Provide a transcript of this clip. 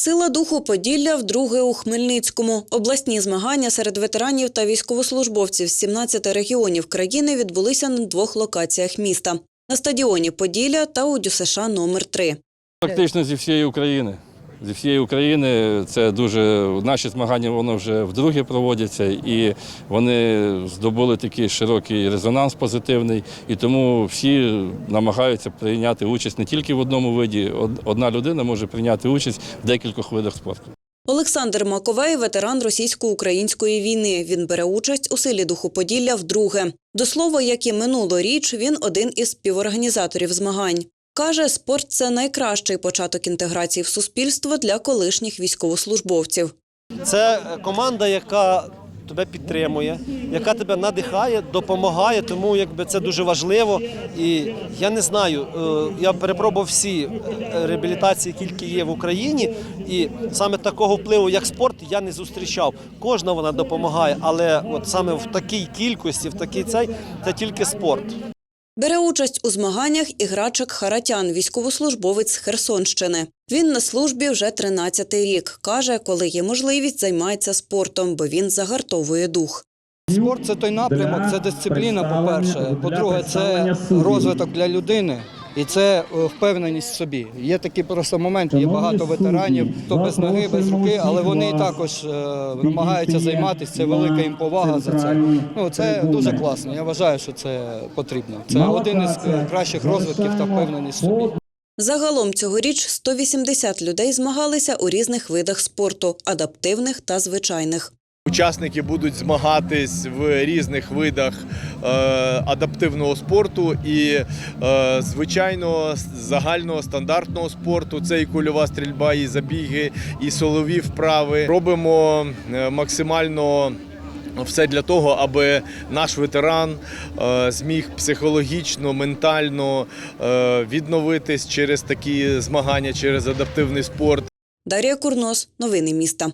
Сила духу Поділля вдруге у Хмельницькому. Обласні змагання серед ветеранів та військовослужбовців з 17 регіонів країни відбулися на двох локаціях міста на стадіоні Поділля та у ДЮСШ номер 3 Практично зі всієї України. Зі всієї України це дуже наші змагання воно вже вдруге проводяться, і вони здобули такий широкий резонанс позитивний. І тому всі намагаються прийняти участь не тільки в одному виді. Одна людина може прийняти участь в декількох видах спорту. Олександр Маковей – ветеран російсько-української війни. Він бере участь у силі духу Поділля вдруге. До слова, як і минулоріч, він один із співорганізаторів змагань. Каже, спорт – це найкращий початок інтеграції в суспільство для колишніх військовослужбовців. Це команда, яка тебе підтримує, яка тебе надихає, допомагає, тому якби це дуже важливо. І я не знаю, е, я перепробував всі е, реабілітації, які є в Україні, і саме такого впливу, як спорт, я не зустрічав. Кожна вона допомагає, але от саме в такій кількості, в такий цей, це тільки спорт. Бере участь у змаганнях і Грачик Харатян, військовослужбовець з Херсонщини. Він на службі вже 13-й рік. Каже, коли є можливість, займається спортом, бо він загартовує дух. Спорт це той напрямок, це дисципліна, по-перше. По-друге, це розвиток для людини і це е, впевненість в собі. Є такі просто моменти, є багато ветеранів, хто без ноги, без руки, але вони також е, намагаються займатися. Це велика їм повага за це. Ну це дуже класно. Я вважаю, що це потрібно. Це один із кращих розвитків та впевненість в собі. Загалом цьогоріч 180 людей змагалися у різних видах спорту – адаптивних та звичайних. Учасники будуть змагатись в різних видах е, адаптивного спорту і е, звичайного загального стандартного спорту. Це і кульова стрільба, і забіги, і солові вправи. Робимо е, максимально. Все для того, аби наш ветеран зміг психологічно, ментально відновитись через такі змагання, через адаптивний спорт. Дар'я Курнос. Новини міста.